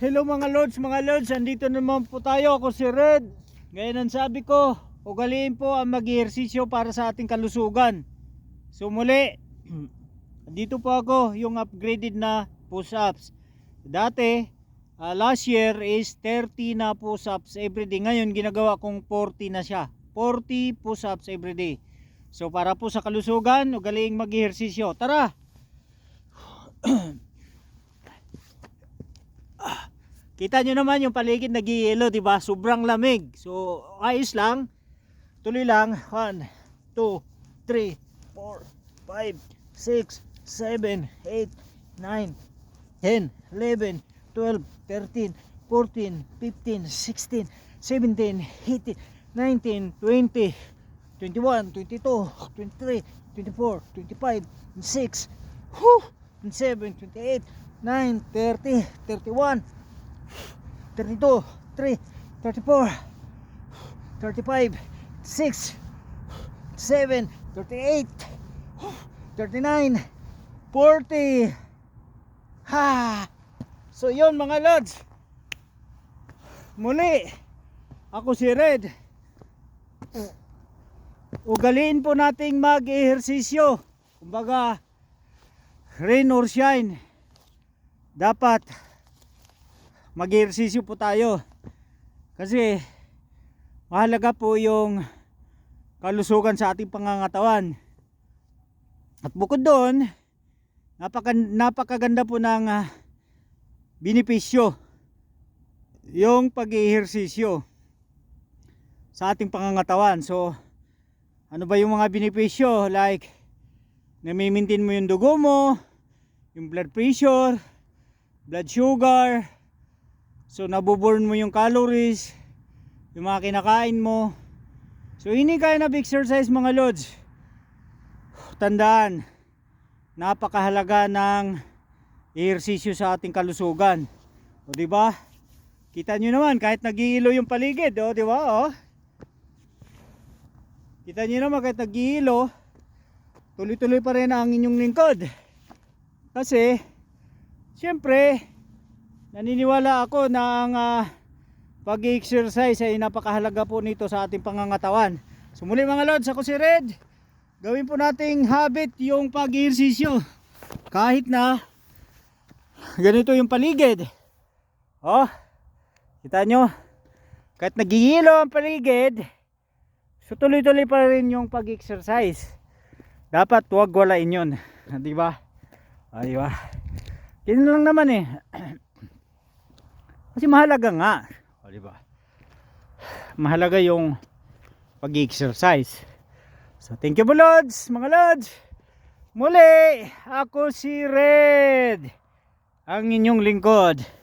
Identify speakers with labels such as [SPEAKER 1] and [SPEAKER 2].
[SPEAKER 1] Hello mga lords, mga lords, andito naman po tayo, ako si Red. Ngayon ang sabi ko, ugaliin po ang mag para sa ating kalusugan. So muli, andito po ako yung upgraded na push-ups. Dati, uh, last year is 30 na push-ups everyday. Ngayon ginagawa kong 40 na siya. 40 push-ups everyday. So para po sa kalusugan, ugaliing mag -ehersisyo. Tara! Kita nyo naman yung paligid nagiyelo, di ba? Sobrang lamig. So, ayos lang. Tuloy lang. 1, 2, 3, 4, 5, 6, 7, 8, 9, 10, 11, 12, 13, 14, 15, 16, 17, 18, 19, 20, 21, 22, 23, 24, 25, 26, 27, 28, 9, 30, 31, 32, 3, 34, 35, 6, 7, 38, 39, 40. Ha! So yon mga lords. Muli, ako si Red. Ugaliin po nating mag-ehersisyo. Kumbaga, rain or shine. Dapat mag ehersisyo po tayo kasi mahalaga po yung kalusugan sa ating pangangatawan at bukod doon napaka, napakaganda po ng uh, binipisyo yung pag ehersisyo sa ating pangangatawan so ano ba yung mga binipisyo like namimintin mo yung dugo mo yung blood pressure blood sugar So nabuburn mo yung calories, yung mga kinakain mo. So hindi kaya na exercise mga lods. Tandaan, napakahalaga ng ehersisyo sa ating kalusugan. O di ba? Kita niyo naman kahit nagiilo yung paligid, o di ba? O. Kita niyo naman kahit nagiilo, tuloy-tuloy pa rin ang inyong lingkod. Kasi, syempre, naniniwala ako na ang uh, pag-exercise ay napakahalaga po nito sa ating pangangatawan. So muli mga lods, ako si Red. Gawin po nating habit yung pag-exercise. Kahit na ganito yung paligid. Oh, kita nyo? Kahit nagigilo ang paligid, so tuloy-tuloy pa rin yung pag-exercise. Dapat huwag walain yun. Di ba? Ah, di ba? Yun lang naman eh. Kasi mahalaga nga, di ba? Mahalaga yung pag-exercise. So, thank you po mga Lods. Muli, ako si Red, ang inyong lingkod.